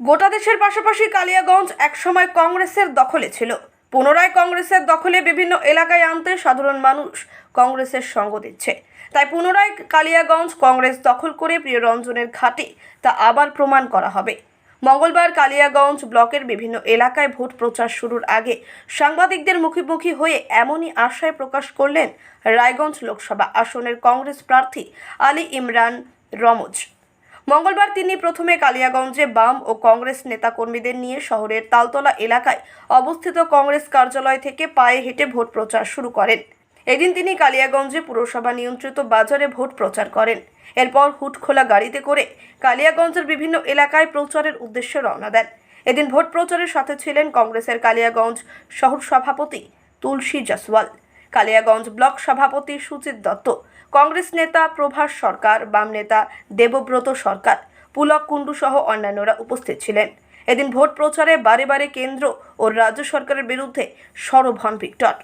গোটা দেশের পাশাপাশি কালিয়াগঞ্জ একসময় কংগ্রেসের দখলে ছিল। পুনরায় কংগ্রেসের দখলে বিভিন্ন এলাকায় আনতে সাধারণ মানুষ কংগ্রেসের সঙ্গ দিচ্ছে। তাই পুনরায় কালিয়াগঞ্জ কংগ্রেস দখল করে প্রিয় রঞ্জনের ঘাটে, তা আবার প্রমাণ করা হবে। মঙ্গলবার কালিয়াগঞ্জ ব্লকের বিভিন্ন এলাকায় ভোট প্রচার শুরুর আগে সাংবাদিকদের মুখোমুখি হয়ে এমনই আশায় প্রকাশ করলেন রায়গঞ্জ লোকসভা আসনের কংগ্রেস প্রার্থী আলী ইমরান রমজ। মঙ্গলবার তিনি প্রথমে কালিয়াগঞ্জে বাম ও কংগ্রেস নেতাকর্মীদের নিয়ে শহরের তালতলা এলাকায় অবস্থিত কংগ্রেস কার্যালয় থেকে পায়ে হেঁটে ভোট প্রচার শুরু করেন। এদিন তিনি কালিয়াগঞ্জে পুরসভা নিয়ন্ত্রিত বাজারে ভোট প্রচার করেন। এরপর হুটখোলা গাড়িতে করে কালিয়াগঞ্জের বিভিন্ন এলাকায় প্রচারের উদ্দেশ্যে রওনা দেন। এদিন ভোট প্রচারের সাথে ছিলেন কংগ্রেসের কালিয়াগঞ্জ শহর সভাপতি তুলসী জসওয়াল কালিয়াগঞ্জ ব্লক সভাপতি সুচিত দত্ত কংগ্রেস নেতা প্রভাস সরকার, বাম নেতা দেবব্রত সরকার, পুলক কুণ্ডু সহ অন্যান্যরা উপস্থিত ছিলেন। এদিন ভোট প্রচারে বারে বারে কেন্দ্র ও রাজ্য সরকারের বিরুদ্ধে সরব হন ভিক্টর।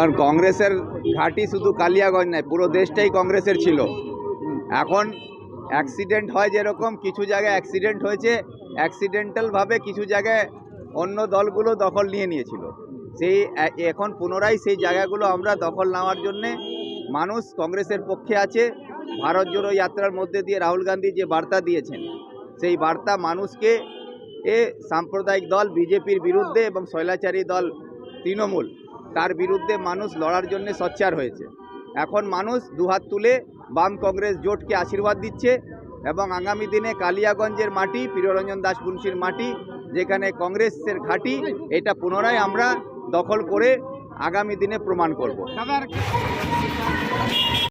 আর কংগ্রেসের ঘাঁটি শুধু কালিয়াগঞ্জ নয়, পুরো দেশটাই কংগ্রেসের ছিল। এখন অ্যাক্সিডেন্ট হয় যেরকম, কিছু জায়গায় অ্যাক্সিডেন্ট হয়েছে অ্যাক্সিডেন্টালভাবে কিছু জায়গায় অন্য দলগুলো দখল নিয়ে নিয়েছিল। সেই এখন পুনরায় সেই জায়গাগুলো আমরা দখল নেওয়ার জন্যে মানুষ কংগ্রেসের পক্ষে আছে। ভারত জোড়ো যাত্রার মধ্যে দিয়ে রাহুল গান্ধী যে বার্তা দিয়েছেন, সেই বার্তা মানুষকে এ সাম্প্রদায়িক দল, বিজেপির বিরুদ্ধে এবং শৈলাচারী দল তৃণমূল, তার বিরুদ্ধে মানুষ লড়ার জন্য সচ্চার হয়েছে। এখন মানুষ দুহাত তুলে বাম কংগ্রেস জোটকে আশীর্বাদ দিচ্ছে এবং আগামী দিনে কালিয়াগঞ্জের মাটি প্রিয়রঞ্জন দাস মুন্সির মাটি, যেখানে কংগ্রেসের ঘাঁটি, এটা পুনরায় আমরা দখল করে আগামী দিনে প্রমাণ করব।